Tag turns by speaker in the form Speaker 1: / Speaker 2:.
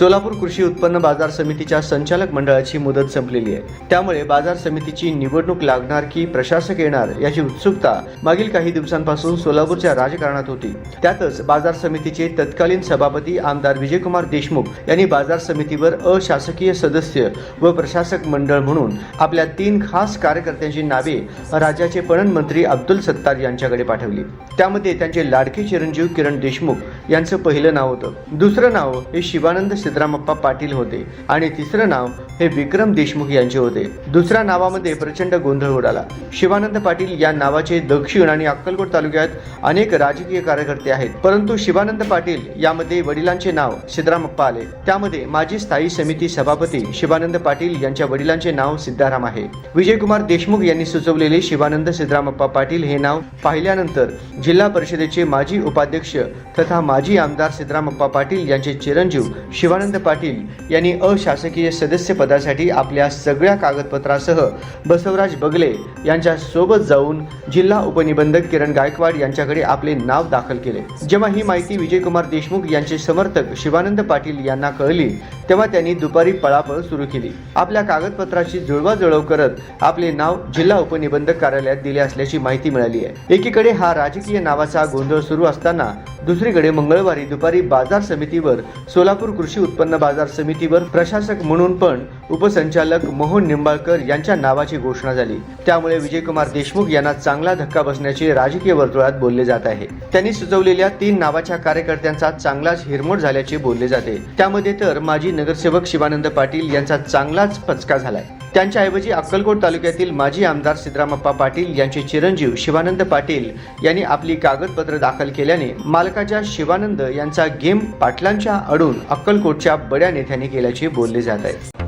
Speaker 1: सोलापूर कृषी उत्पन्न बाजार समितीच्या संचालक मंडळाची मुदत संपलेली आहे. त्यामुळे बाजार समितीची निवडणूक लागणार की प्रशासक येणार याची उत्सुकता मागील काही दिवसांपासून सोलापूरच्या राजकारणात होती. त्यातच बाजार समितीचे तत्कालीन सभापती आमदार विजयकुमार देशमुख यांनी बाजार समितीवर अशासकीय सदस्य व प्रशासक मंडळ म्हणून आपल्या तीन खास कार्यकर्त्यांची नावे राज्याचे पणन मंत्री अब्दुल सत्तार यांच्याकडे पाठवली. त्यामध्ये त्यांचे लाडके चिरंजीव किरण देशमुख यांचं पहिलं नाव होतं. दुसरं नाव हे शिवानंद सिद्धरामप्पा पाटील होते आणि तिसरं नाव हे विक्रम देशमुख यांचे होते. दुसऱ्या नावामध्ये प्रचंड गोंधळ उडाला. शिवानंद पाटील या नावाचे दक्षिण आणि अक्कलकोट तालुक्यात अनेक राजकीय कार्यकर्ते आहेत. परंतु शिवानंद पाटील यामध्ये वडिलांचे नाव सिद्धरामप्पा आले. त्यामध्ये माजी स्थायी समिती सभापती शिवानंद पाटील यांच्या वडिलांचे नाव सिद्धाराम आहे. विजयकुमार देशमुख यांनी सुचवलेले शिवानंद सिद्धरामप्पा पाटील हे नाव पाहिल्यानंतर जिल्हा परिषदेचे माजी उपाध्यक्ष तथा माजी आमदार सिद्धरामप्पा पाटील यांचे चिरंजीव शिवानंद पाटील यांनी अशासकीय सदस्य पदासाठी आपल्या सगळ्या कागदपत्रासह बसवराज बगले यांच्या सोबत जाऊन जिल्हा उपनिबंधक किरण गायकवाड यांच्याकडे आपले नाव दाखल केले. जेव्हा ही माहिती विजयकुमार देशमुख यांचे समर्थक शिवानंद पाटील यांना कळली तेव्हा त्यांनी दुपारी पळापळ सुरू केली. आपल्या कागदपत्राशी जुळवाजुळव करत आपले नाव जिल्हा उपनिबंधक कार्यालयात दिले असल्याची माहिती मिळाली आहे. एकीकडे हा राजकीय नावाचा गोंधळ सुरू असताना दुसरीकडे मंगळवारी दुपारी बाजार समितीवर सोलापूर कृषी उत्पन्न बाजार समितीवर प्रशासक म्हणून पण उपसंचालक मोहन निंबाळकर यांच्या नावाची घोषणा झाली. त्यामुळे विजयकुमार देशमुख यांना चांगला धक्का बसण्याचे राजकीय वर्तुळात बोलले जात आहे. त्यांनी सुचवलेल्या तीन नावाच्या कार्यकर्त्यांचा चांगलाच हिरमोड झाल्याचे बोलले जाते. त्यामध्ये तर माजी नगरसेवक शिवानंद पाटील यांचा चांगलाच पचका झालाय. त्यांच्याऐवजी अक्कलकोट तालुक्यातील माजी आमदार सिद्धरामप्पा पाटील यांचे चिरंजीव शिवानंद पाटील यांनी आपली कागदपत्र दाखल केल्याने मालकाच्या शिवानंद यांचा गेम पाटलांच्या अडून अक्कलकोटच्या बड्या नेत्यांनी केल्याचे बोलले जात आहे.